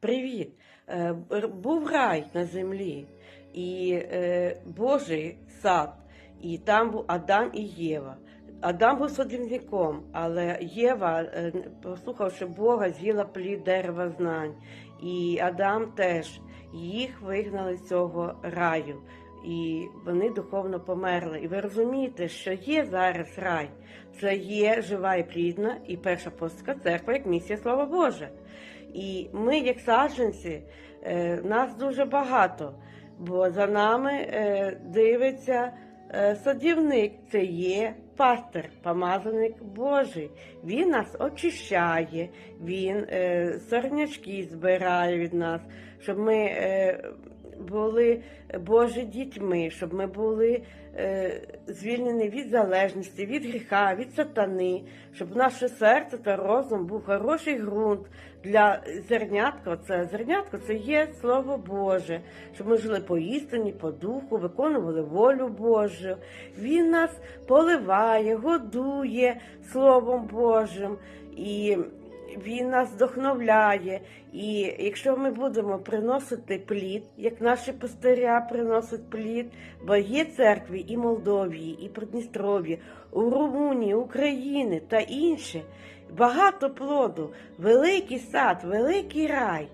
Привіт! Е, Був рай на землі, і е, Божий сад, і там був Адам і Єва. Адам був садівником, але Єва, е, послухавши Бога, з'їла плід дерева знань. І Адам теж їх вигнали з цього раю. І вони духовно померли. І ви розумієте, що є зараз рай. Це є жива і плідна, і перша постка церква як місія Слова Боже. І ми, як саджанці, е, нас дуже багато, бо за нами е, дивиться е, садівник, це є пастир, помазаник Божий. Він нас очищає, він сорнячки збирає від нас, щоб ми були Божі дітьми, щоб ми були е, звільнені від залежності, від гріха, від сатани, щоб наше серце та розум був хороший ґрунт для зернятка. Це зернятко це є Слово Боже, щоб ми жили по істині, по духу, виконували волю Божу. Він нас поливає, годує Словом Божим. І він нас вдохновляє. І якщо ми будемо приносити плід, як наші пастиря приносять плід, бо є церкві і Молдовії, і Придністров'ї, у Румунії, України та інші, багато плоду, великий сад, великий рай.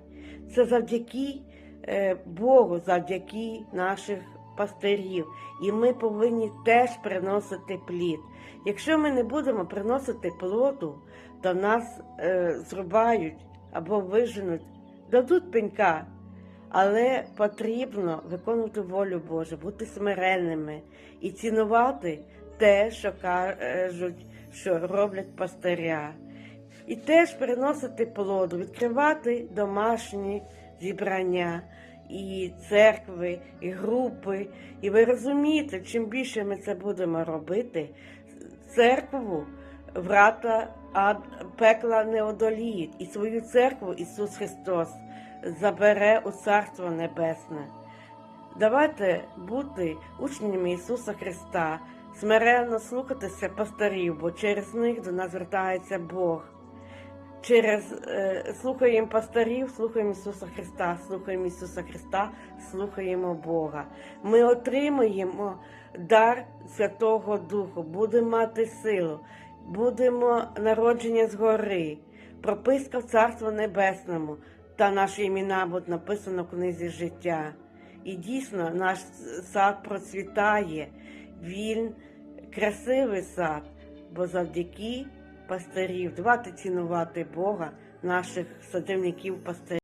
Це завдяки е, Богу, завдяки наших пастирів. І ми повинні теж приносити плід. Якщо ми не будемо приносити плоду, то нас е, зрубають або виженуть, дадуть пенька. Але потрібно виконувати волю Божу, бути смиренними і цінувати те, що кажуть, що роблять пастиря. І теж приносити плоду, відкривати домашні зібрання і церкви, і групи. І ви розумієте, чим більше ми це будемо робити, церкву врата ад, пекла не одоліють, і свою церкву Ісус Христос забере у Царство Небесне. Давайте бути учнями Ісуса Христа, смиренно слухатися пастирів, бо через них до нас звертається Бог. Через е, слухаємо пастирів, слухаємо Ісуса Христа, слухаємо Ісуса Христа, слухаємо Бога. Ми отримуємо дар Святого Духу, будемо мати силу, будемо народження згори, прописка в Царство Небесному, та наші імена будуть написано в книзі життя. І дійсно наш сад процвітає, він красивий сад, бо завдяки пастирів, давати цінувати Бога, наших садівників пастирів.